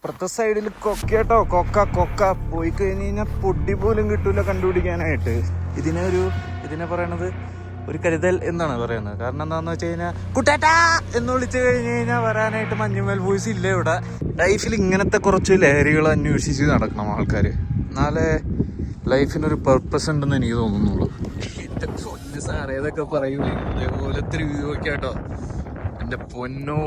അപ്പുറത്തെ സൈഡിൽ കൊക്കേട്ടോ കൊക്ക കൊക്ക. പോയി കഴിഞ്ഞ് കഴിഞ്ഞാൽ പൊടി പോലും കിട്ടൂല കണ്ടുപിടിക്കാനായിട്ട്. ഇതിനെ ഒരു ഇതിനെ പറയണത് ഒരു കരുതൽ എന്നാണ് പറയുന്നത്. കാരണം എന്താണെന്ന് വെച്ച് കഴിഞ്ഞാൽ കുട്ടേട്ടാ എന്ന് വിളിച്ചു കഴിഞ്ഞ് കഴിഞ്ഞാൽ വരാനായിട്ട് മഞ്ഞുമേൽ വോയിസ് ഇല്ല ഇവിടെ. ലൈഫിൽ ഇങ്ങനത്തെ കുറച്ച് ലഹരികൾ അന്വേഷിച്ച് നടക്കണം ആൾക്കാർ എന്നാലേ ലൈഫിനൊരു പർപ്പസ് ഉണ്ടെന്ന് എനിക്ക് തോന്നുന്നുള്ളൂ. എന്റെ പൊന്ന് സാറേ ഏതൊക്കെ പറയൂലേ ഇതേപോലത്തെ വ്യൂ ഒക്കെ എന്റെ പൊന്നോ.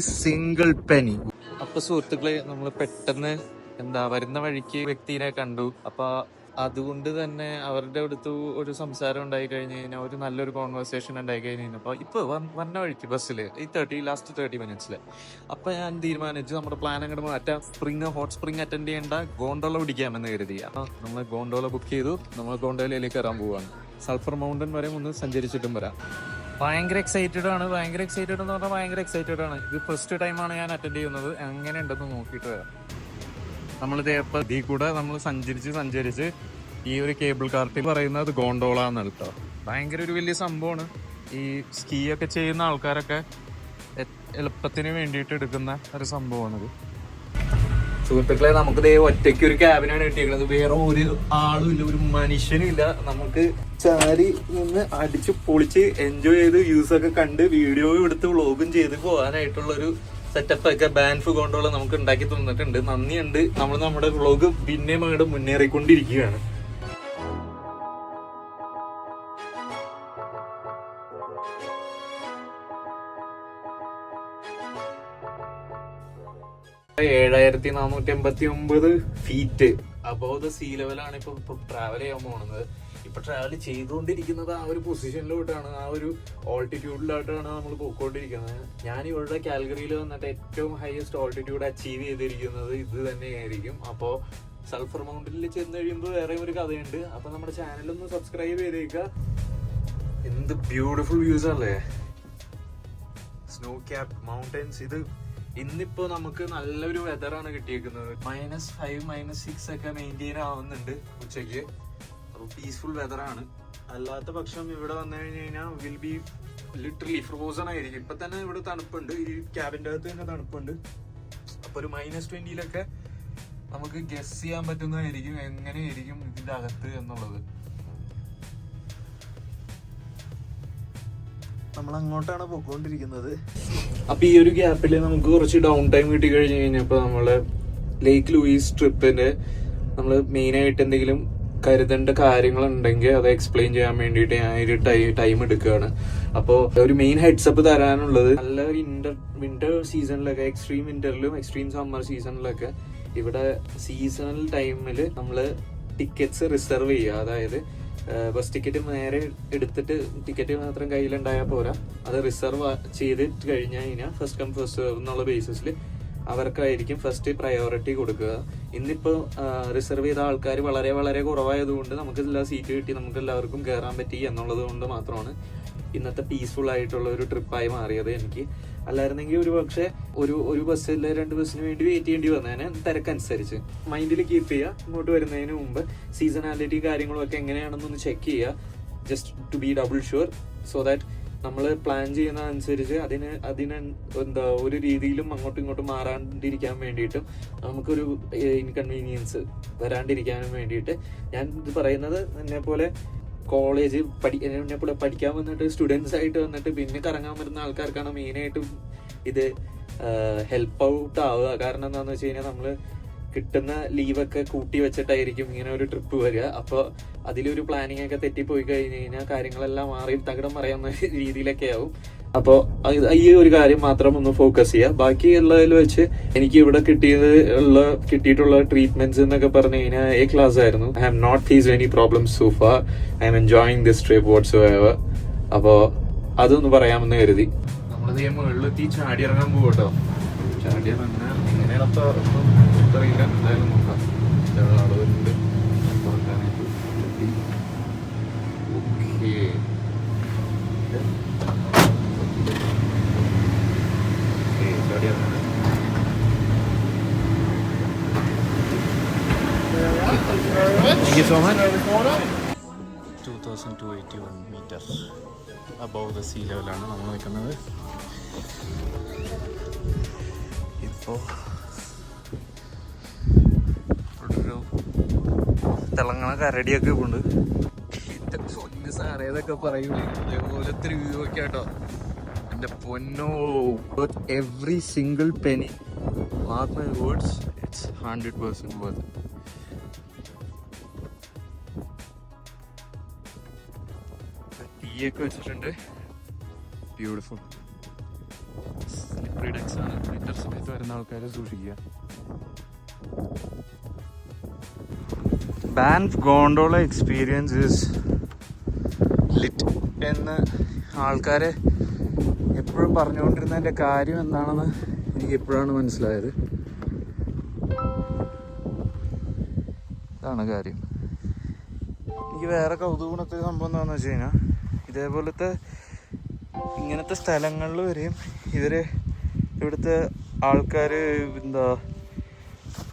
സിംഗിൾ പെനി അപ്പൊ സുഹൃത്തുക്കളെ നമ്മൾ പെട്ടെന്ന് എന്താ വരുന്ന വഴിക്ക് വ്യക്തിനെ കണ്ടു. അപ്പൊ അതുകൊണ്ട് തന്നെ അവരുടെ അടുത്ത് ഒരു സംസാരം ഉണ്ടായി കഴിഞ്ഞ് കഴിഞ്ഞാൽ ഒരു നല്ലൊരു കോൺവെർസേഷൻ ഉണ്ടായി കഴിഞ്ഞ് കഴിഞ്ഞപ്പോൾ ഇപ്പൊ വന്ന വഴിക്ക് ബസ്സിൽ ഈ തേർട്ടി ലാസ്റ്റ് തേർട്ടി മിനിറ്റ്സിൽ അപ്പൊ ഞാൻ തീരുമാനിച്ചു നമ്മുടെ പ്ലാൻ അങ്ങോട്ട് മാറ്റാം. സ്പ്രിങ് ഹോട്ട് സ്പ്രിങ് അറ്റൻഡ് ചെയ്യേണ്ട ഗോണ്ടോള പിടിക്കാമെന്ന് കരുതി. അപ്പൊ നമ്മൾ ഗോണ്ടോള ബുക്ക് ചെയ്തു നമ്മൾ ഗോണ്ടോലയിലേക്ക് കയറാൻ പോവാണ്. സൾഫർ മൗണ്ടൻ വരെ ഒന്ന് സഞ്ചരിച്ചിട്ടും വരാം. ഭയങ്കര എക്സൈറ്റഡ് ആണ്. ഭയങ്കര എക്സൈറ്റഡ് എന്ന് പറഞ്ഞാൽ ഭയങ്കര എക്സൈറ്റഡ് ആണ്. ഇത് ഫസ്റ്റ് ടൈമാണ് ഞാൻ അറ്റൻഡ് ചെയ്യുന്നത്. എങ്ങനെ ഉണ്ടെന്ന് നോക്കിയിട്ട് വരാം. നമ്മൾ ഇതേപ്പോ ഇതിൽ കൂടെ നമ്മൾ സഞ്ചരിച്ച് സഞ്ചരിച്ച് ഈ ഒരു കേബിൾ കാർട്ടിൽ പറയുന്നത് ഗോണ്ടോള എന്നാണ് കേട്ടോ. ഭയങ്കര ഒരു വലിയ സംഭവമാണ്. ഈ സ്കീ ഒക്കെ ചെയ്യുന്ന ആൾക്കാരൊക്കെ എളുപ്പത്തിന് വേണ്ടിയിട്ട് എടുക്കുന്ന ഒരു സംഭവമാണിത്. സുഹൃത്തുക്കളെ നമുക്ക് ദേ ഒറ്റയ്ക്ക് ഒരു ക്യാബിനാണ് കിട്ടിയിരിക്കുന്നത് വേറെ ഒരു ആളും ഇല്ല ഒരു മനുഷ്യനും ഇല്ല. നമുക്ക് ചാരി നിന്ന് അടിച്ച് പൊളിച്ച് എൻജോയ് ചെയ്ത് വ്യൂസ് ഒക്കെ കണ്ട് വീഡിയോ എടുത്ത് വ്ളോഗും ചെയ്ത് പോകാനായിട്ടുള്ള ഒരു സെറ്റപ്പ് ഒക്കെ ബാൻഫ് കൊണ്ടുള്ള നമുക്ക് ഉണ്ടാക്കി തന്നിട്ടുണ്ട്. നന്ദിയുണ്ട്. നമ്മൾ നമ്മുടെ വ്ളോഗ് പിന്നെയും അങ്ങോട്ട് മുന്നേറിക്കൊണ്ടിരിക്കുകയാണ്. ഏഴായിരത്തി നാനൂറ്റി എൺപത്തി ഒമ്പത് ഫീറ്റ് അബവ് ദ സീ ലെവലാണ് ഇപ്പൊ ട്രാവൽ ചെയ്യാൻ പോകുന്നത്. ഇപ്പൊ ട്രാവൽ ചെയ്തുകൊണ്ടിരിക്കുന്നത് ആ ഒരു പൊസിഷനിലോട്ടാണ് ആ ഒരു ഓൾട്ടിറ്റ്യൂഡിലോട്ടാണ് നമ്മൾ പോയിക്കൊണ്ടിരിക്കുന്നത്. ഞാൻ ഇവിടെ കാൽഗറിയിൽ വന്നിട്ട് ഏറ്റവും ഹയസ്റ്റ് ഓൾട്ടിറ്റ്യൂഡ് അച്ചീവ് ചെയ്തിരിക്കുന്നത് ഇത് തന്നെയായിരിക്കും. അപ്പോ സൾഫർ മൗണ്ടിൽ ചെന്ന് കഴിയുമ്പോൾ വേറെ ഒരു കഥയുണ്ട്. അപ്പൊ നമ്മുടെ ചാനലൊന്ന് സബ്സ്ക്രൈബ് ചെയ്തേക്കുക എന്ത് ബ്യൂട്ടിഫുൾ വ്യൂസ് അല്ലേ? സ്നോ ക്യാപ് മൗണ്ടൻസ് ഇത് ഇന്നിപ്പോ നമുക്ക് നല്ലൊരു വെതറാണ് കിട്ടിയേക്കുന്നത്. മൈനസ് ഫൈവ് മൈനസ് സിക്സ് ഒക്കെ മെയിന്റെയിൻ ആവുന്നുണ്ട് ഉച്ചയ്ക്ക്. അപ്പോൾ പീസ്ഫുൾ വെതറാണ് അല്ലാത്ത പക്ഷം ഇവിടെ വന്നു കഴിഞ്ഞ് കഴിഞ്ഞാൽ വിൽ ബി ലിറ്ററലി ഫ്രോസൺ ആയിരിക്കും. ഇപ്പൊ തന്നെ ഇവിടെ തണുപ്പുണ്ട്. ഈ ക്യാബിന്റെ അകത്ത് തന്നെ തണുപ്പുണ്ട്. അപ്പൊ ഒരു മൈനസ് ട്വന്റിയിലൊക്കെ നമുക്ക് ഗസ് ചെയ്യാൻ പറ്റുന്നതായിരിക്കും. എങ്ങനെയായിരിക്കും ഇതിന്റെ അകത്ത് എന്നുള്ളത്. നമ്മൾ അങ്ങോട്ടാണ് പോയിക്കൊണ്ടിരിക്കുന്നത്. അപ്പൊ ഈ ഒരു ഗ്യാപ്പിൽ നമുക്ക് കുറച്ച് ഡൗൺ ടൈം കിട്ടി കഴിഞ്ഞു കഴിഞ്ഞപ്പോ നമ്മൾ ലേക്ക് ലൂയിസ് ട്രിപ്പിന്റെ നമ്മൾ മെയിൻ ആയിട്ട് എന്തെങ്കിലും കരുതേണ്ട കാര്യങ്ങൾ ഉണ്ടെങ്കിൽ അത് എക്സ്പ്ലെയിൻ ചെയ്യാൻ വേണ്ടിയിട്ട് ഞാൻ ഒരു ടൈം എടുക്കുകയാണ്. അപ്പോൾ ഒരു മെയിൻ ഹെഡ്സപ്പ് തരാനുള്ളത് നല്ല വിന്റർ വിന്റർ സീസണിലൊക്കെ എക്സ്ട്രീം വിന്ററിലും എക്സ്ട്രീം സമ്മർ സീസണിലൊക്കെ ഇവിടെ സീസണൽ ടൈമിൽ നമ്മൾ ടിക്കറ്റ്സ് റിസർവ് ചെയ്യുക. അതായത് ബസ് ടിക്കറ്റ് നേരെ എടുത്തിട്ട് ടിക്കറ്റ് മാത്രം കയ്യിലുണ്ടായാൽ പോരാ. അത് റിസർവ് ചെയ്തിട്ട് കഴിഞ്ഞു കഴിഞ്ഞാൽ ഫസ്റ്റ് കം ഫസ്റ്റ് സെർവ് എന്നുള്ള ബേസിസിൽ അവർക്കായിരിക്കും ഫസ്റ്റ് പ്രയോറിറ്റി കൊടുക്കുക. ഇന്നിപ്പോൾ റിസർവ് ചെയ്ത ആൾക്കാർ വളരെ വളരെ കുറവായതുകൊണ്ട് നമുക്ക് എല്ലാ സീറ്റ് കിട്ടി നമുക്ക് എല്ലാവർക്കും കയറാൻ പറ്റി എന്നുള്ളത് കൊണ്ട് മാത്രമാണ് ഇന്നത്തെ പീസ്ഫുൾ ആയിട്ടുള്ള ഒരു ട്രിപ്പായി മാറിയത് എനിക്ക്. അല്ലായിരുന്നെങ്കിൽ ഒരു പക്ഷേ ഒരു ഒരു ബസ്സിൽ രണ്ട് ബസ്സിന് വേണ്ടി വെയിറ്റ് ചെയ്യേണ്ടി വന്നേനെ തിരക്കനുസരിച്ച്. മൈൻഡിൽ കീപ്പ് ചെയ്യുക. ഇങ്ങോട്ട് വരുന്നതിന് മുമ്പ് സീസണാലിറ്റി കാര്യങ്ങളും ഒക്കെ എങ്ങനെയാണെന്നൊന്ന് ചെക്ക് ചെയ്യുക. Just to be double sure so that നമ്മൾ പ്ലാൻ ചെയ്യുന്ന അനുസരിച്ച് അതിന് അതിന് എന്താ ഒരു രീതിയിലും അങ്ങോട്ടും ഇങ്ങോട്ടും മാറാണ്ടിരിക്കാൻ വേണ്ടിയിട്ടും നമുക്കൊരു ഇൻകൺവീനിയൻസ് വരാണ്ടിരിക്കാനും വേണ്ടിയിട്ട് ഞാൻ ഇത് പറയുന്നത് എന്നെ പോലെ കോളേജ് പഠി എന്നെ കൂടെ പഠിക്കാൻ വന്നിട്ട് സ്റ്റുഡൻസ് ആയിട്ട് വന്നിട്ട് പിന്നെ കറങ്ങാൻ വരുന്ന ആൾക്കാർക്കാണ് മെയിനായിട്ടും ഇത് ഹെൽപ്പ് ഔട്ട് ആവുക. കാരണം എന്താണെന്ന് വെച്ച് കഴിഞ്ഞാൽ നമ്മൾ കിട്ടുന്ന ലീവൊക്കെ കൂട്ടി വെച്ചിട്ടായിരിക്കും ഇങ്ങനെ ഒരു ട്രിപ്പ് വരിക. അപ്പോൾ അതിലൊരു പ്ലാനിങ് ഒക്കെ തെറ്റിപ്പോയി കഴിഞ്ഞ് കഴിഞ്ഞാൽ കാര്യങ്ങളെല്ലാം മാറി തകിടം മറിയാവുന്ന രീതിയിലൊക്കെ ആവും. അപ്പോൾ ഈ ഒരു കാര്യം മാത്രം ഒന്ന് ഫോക്കസ് ചെയ്യുക ബാക്കി ഉള്ളതിൽ വെച്ച് എനിക്ക് ഇവിടെ കിട്ടിയത് ഉള്ള കിട്ടിയിട്ടുള്ള ട്രീറ്റ്മെന്റ്സ് എന്നൊക്കെ പറഞ്ഞു കഴിഞ്ഞാൽ എ ക്ലാസ് ആയിരുന്നു. I have not faced any problem so far I'm enjoying this trip whatsoever അപ്പോൾ അതൊന്ന് പറയാമെന്ന് കരുതി. നമ്മളിത് മുകളിലെത്തി ചാടി ഇറങ്ങാൻ പോകട്ടോ ചാടി ഇറങ്ങാൻ 2281 മീറ്റർ അബവ് ദ സീ ലെവലാണ് നമ്മൾ നിൽക്കുന്നത്. ഇപ്പോൾ ഒരു തിളങ്ങണ കരടിയൊക്കെ ഉണ്ട് സാറേതൊക്കെ പറയൂലേ ഇതേപോലത്തെ ഒരു വ്യൂ ഒക്കെ കേട്ടോ എന്റെ പൊന്നോ every single penny mark my words it's hundred percent worth തീയൊക്കെ വെച്ചിട്ടുണ്ട്. ബ്യൂട്ടിഫുൾ സ്ലിപ്പറി ഡെക്സ് ആണ്. വിന്റർ സമയത്ത് വരുന്ന ആൾക്കാരെ സൂക്ഷിക്കുക. Banff gondola experience is lit എന്ന് ആൾക്കാരെ എപ്പോഴും പറഞ്ഞുകൊണ്ടിരുന്നതിന്റെ കാര്യം എന്താണെന്ന് എനിക്ക് എപ്പോഴാണ് മനസ്സിലായത്. ഇതാണ് കാര്യം. എനിക്ക് വേറെ കൗതുകണത്തെ സംഭവം എന്താണെന്ന് വെച്ച് കഴിഞ്ഞാൽ ഇതേപോലത്തെ ഇങ്ങനത്തെ സ്ഥലങ്ങളിൽ വരെയും ഇവർ ഇവിടുത്തെ ആൾക്കാർ എന്താ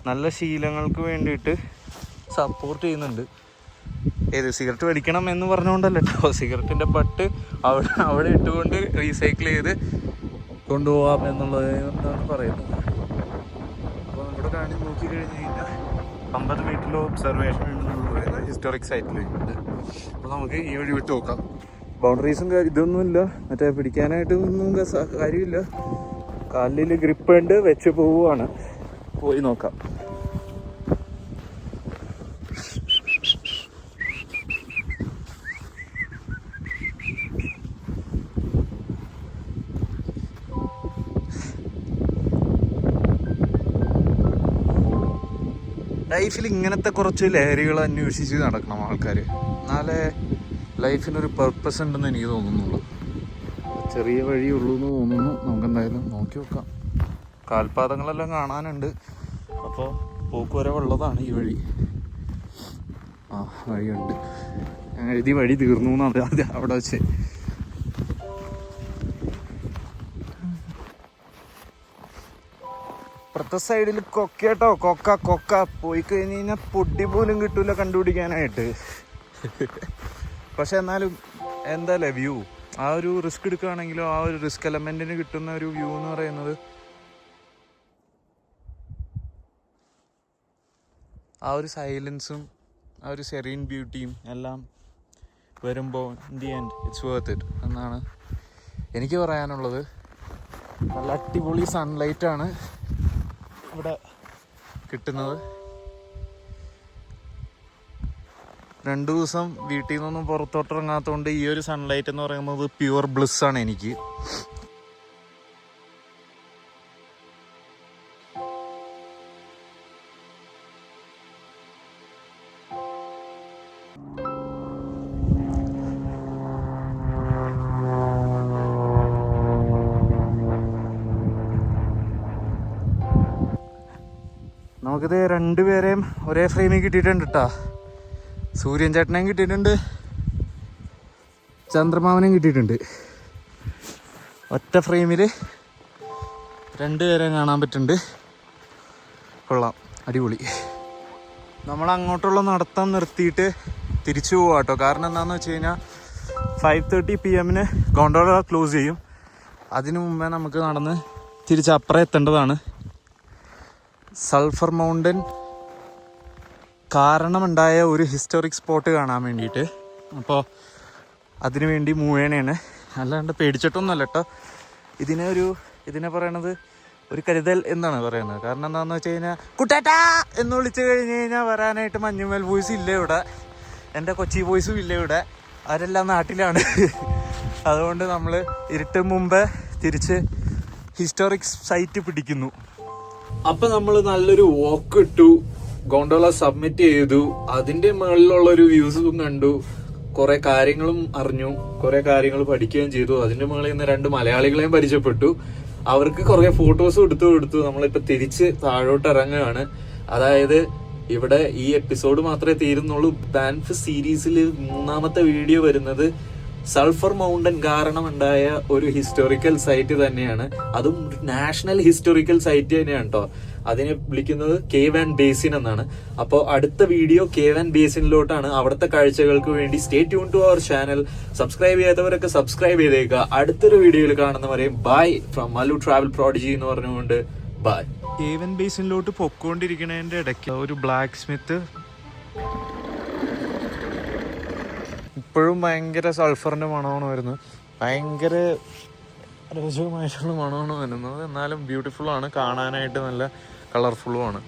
നല്ല ശീലങ്ങൾക്ക് വേണ്ടിയിട്ട് സപ്പോർട്ട് ചെയ്യുന്നുണ്ട്. ഏത് സിഗരറ്റ് വലിക്കണം എന്ന് പറഞ്ഞുകൊണ്ടല്ല കേട്ടോ. സിഗരറ്റിന്റെ പട്ട് അവിടെ അവിടെ ഇട്ടുകൊണ്ട് റീസൈക്കിൾ ചെയ്ത് കൊണ്ടുപോകാം എന്നുള്ളത് എന്താണ് പറയുന്നത്. അപ്പോൾ നമ്മുടെ കാണി നോക്കി കഴിഞ്ഞ് കഴിഞ്ഞാൽ അമ്പത് മീറ്ററിൽ ഒബ്സർവേഷൻ ഉണ്ടെന്നുള്ള പറയുന്നത് ഹിസ്റ്റോറിക് സൈറ്റിൽ ഉണ്ട് അപ്പോൾ നമുക്ക് ഈ വഴി വിട്ട് നോക്കാം. ബൗണ്ടറീസും ഇതൊന്നുമില്ല. മറ്റേ പിടിക്കാനായിട്ട് ഒന്നും കാര്യമില്ല. കാലിൽ ഗ്രിപ്പ് ഉണ്ട് വെച്ച് പോവുകയാണ് പോയി നോക്കാം. ലൈഫിൽ ഇങ്ങനത്തെ കുറച്ച് ലഹരികൾ അന്വേഷിച്ച് നടക്കണം ആൾക്കാർ എന്നാലേ ലൈഫിനൊരു പർപ്പസ് ഉണ്ടെന്ന് എനിക്ക് തോന്നുന്നുള്ളൂ. ചെറിയ വഴിയുള്ളൂ എന്ന് തോന്നുന്നു. നമുക്ക് എന്തായാലും നോക്കി നോക്കാം കാൽപാദങ്ങളെല്ലാം കാണാനുണ്ട്. അപ്പോൾ പോക്കുവരവുള്ളതാണ് ഈ വഴി. ആ വഴിയുണ്ട്. ഞാൻ എഴുതി വഴി തീർന്നു എന്നാണ് അറിയാതെ അവിടെ വെച്ച്. ഇപ്പുറത്തെ സൈഡിൽ കൊക്കേട്ടോ കൊക്ക കൊക്ക പോയി കഴിഞ്ഞ് കഴിഞ്ഞാൽ പൊടി പോലും കിട്ടൂല കണ്ടുപിടിക്കാനായിട്ട്. പക്ഷെ എന്നാലും എന്തല്ലേ വ്യൂ? ആ ഒരു റിസ്ക് എടുക്കുകയാണെങ്കിലും ആ ഒരു റിസ്ക് എലമെന്റിന് കിട്ടുന്ന ഒരു വ്യൂ എന്ന് പറയുന്നത്? ആ ഒരു സൈലൻസും ആ ഒരു സെറീൻ ബ്യൂട്ടിയും എല്ലാം വരുമ്പോൾ in the end it's worth it എന്നാണ് എനിക്ക് പറയാനുള്ളത്. നല്ല അടിപൊളി സൺലൈറ്റാണ് ഇവിടെ കിട്ടുന്നത്. രണ്ടു ദിവസം വീട്ടിൽ നിന്നൊന്നും പുറത്തോട്ടിറങ്ങാത്തതുകൊണ്ട് ഈ ഒരു സൺലൈറ്റ് എന്ന് പറയുന്നത് പ്യുവർ ബ്ലിസ് ആണ് എനിക്ക്. നമുക്കിത് രണ്ടുപേരെയും ഒരേ ഫ്രെയിമിൽ കിട്ടിയിട്ടുണ്ട് കേട്ടാ സൂര്യൻ ചേട്ടനെയും കിട്ടിയിട്ടുണ്ട്. ചന്ദ്രമാവനെയും കിട്ടിയിട്ടുണ്ട്. ഒറ്റ ഫ്രെയിമിൽ രണ്ടുപേരെയും കാണാൻ പറ്റുന്നുണ്ട്. കൊള്ളാം. അടിപൊളി. നമ്മൾ അങ്ങോട്ടുള്ള നടത്തം നിർത്തിയിട്ട് തിരിച്ചു പോവാം കേട്ടോ കാരണം എന്താണെന്ന് വെച്ച് കഴിഞ്ഞാൽ ഫൈവ് തേർട്ടി പി എമ്മിന് ഗോണ്ടോള ക്ലോസ് ചെയ്യും. അതിനു മുമ്പേ നമുക്ക് നടന്ന് തിരിച്ച് അപ്പുറം എത്തേണ്ടതാണ്. സൾഫർ മൗണ്ടൻ കാരണമുണ്ടായ ഒരു ഹിസ്റ്റോറിക് സ്പോട്ട് കാണാൻ വേണ്ടിയിട്ട്. അപ്പോൾ അതിനു വേണ്ടി മൂവേണയാണ് അല്ലാണ്ട് പേടിച്ചിട്ടൊന്നുമല്ല കേട്ടോ ഇതിനെ ഒരു ഇതിനെ പറയണത് ഒരു കരുതൽ എന്നാണ് പറയുന്നത്. കാരണം എന്താണെന്ന് വെച്ച് കഴിഞ്ഞാൽ കുട്ടേട്ടാ! എന്ന് വിളിച്ചു കഴിഞ്ഞ് കഴിഞ്ഞാൽ വരാനായിട്ട് മഞ്ഞുമേൽ ബോയ്സ് ഇല്ല ഇവിടെ. എന്റെ കൊച്ചി ബോയ്സും ഇല്ല ഇവിടെ. അവരെല്ലാം നാട്ടിലാണ്. അതുകൊണ്ട് നമ്മൾ ഇരുട്ട് മുമ്പ് തിരിച്ച് ഹിസ്റ്റോറിക് സൈറ്റ് പിടിക്കുന്നു. അപ്പം നമ്മൾ നല്ലൊരു വോക്ക് ഇട്ടു. ഗോണ്ടോള സബ്മിറ്റ് ചെയ്തു. അതിന്റെ മുകളിലുള്ള ഒരു വ്യൂസും കണ്ടു. കുറെ കാര്യങ്ങളും അറിഞ്ഞു. കുറെ കാര്യങ്ങൾ പഠിക്കുകയും ചെയ്തു. അതിന്റെ മുകളിൽ നിന്ന് രണ്ട് മലയാളികളെയും പരിചയപ്പെട്ടു. അവർക്ക് കുറെ ഫോട്ടോസും എടുത്തു കൊടുത്തു. നമ്മളിപ്പോ തിരിച്ച് താഴോട്ട് ഇറങ്ങുകയാണ്. അതായത് ഇവിടെ ഈ എപ്പിസോഡ് മാത്രമേ തീരുന്നുള്ളൂ. ബാൻഫ് സീരീസിൽ മൂന്നാമത്തെ വീഡിയോ വരുന്നത് സൾഫർ മൗണ്ടൻ കാരണം ഉണ്ടായ ഒരു ഹിസ്റ്റോറിക്കൽ സൈറ്റ് തന്നെയാണ്. അതും നാഷണൽ ഹിസ്റ്റോറിക്കൽ സൈറ്റ് തന്നെയാണ് കേട്ടോ അതിനെ വിളിക്കുന്നത് കേവ് ആൻഡ് ബേസിൻ എന്നാണ്. അപ്പോൾ അടുത്ത വീഡിയോ കേവ് ആൻഡ് ബേസിനിലോട്ടാണ്. അവിടുത്തെ കാഴ്ചകൾക്ക് വേണ്ടി stay tune to our channel subscribe ചെയ്യാത്തവരൊക്കെ subscribe ചെയ്തേക്കുക അടുത്തൊരു വീഡിയോയിൽ കാണുന്നവരെയും bye from Malu Travel Prodigy എന്ന് പറഞ്ഞുകൊണ്ട് ബൈ കേവൻ ബേസിനിലോട്ട് പൊക്കോണ്ടിരിക്കുന്നതിന്റെ ഇടയ്ക്ക് ഒരു ബ്ലാക്ക് സ്മിത്ത് ഇപ്പോഴും ഭയങ്കര സൾഫറിന്റെ മണമാണ് വരുന്നത് ഭയങ്കര രസമായിട്ടുള്ള മണമാണ് വരുന്നത് എന്നാലും ബ്യൂട്ടിഫുള്ളാണ്. കാണാനായിട്ട് നല്ല കളർഫുള്ളും ആണ്